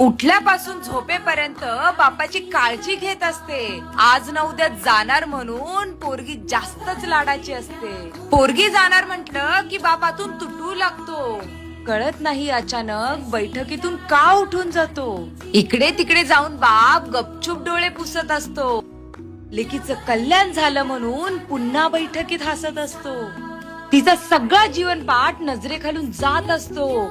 उठल्यापासून झोपेपर्यंत बापाची काळजी घेत असते. आज ना उद्या जाणार म्हणून पोरगी जास्तच लाडाची असते. पोरगी जाणार म्हंटल की बापातून तुटू लागतो. कळत नाही अचानक बैठकीतून का उठून जातो. इकडे तिकडे जाऊन बाप गपचूप डोळे पुसत असतो. लेकीचं कल्याण झालं म्हणून पुन्हा बैठकीत हसत असतो. तिचा सगळा जीवन पाठ नजरेखालून जात असतो.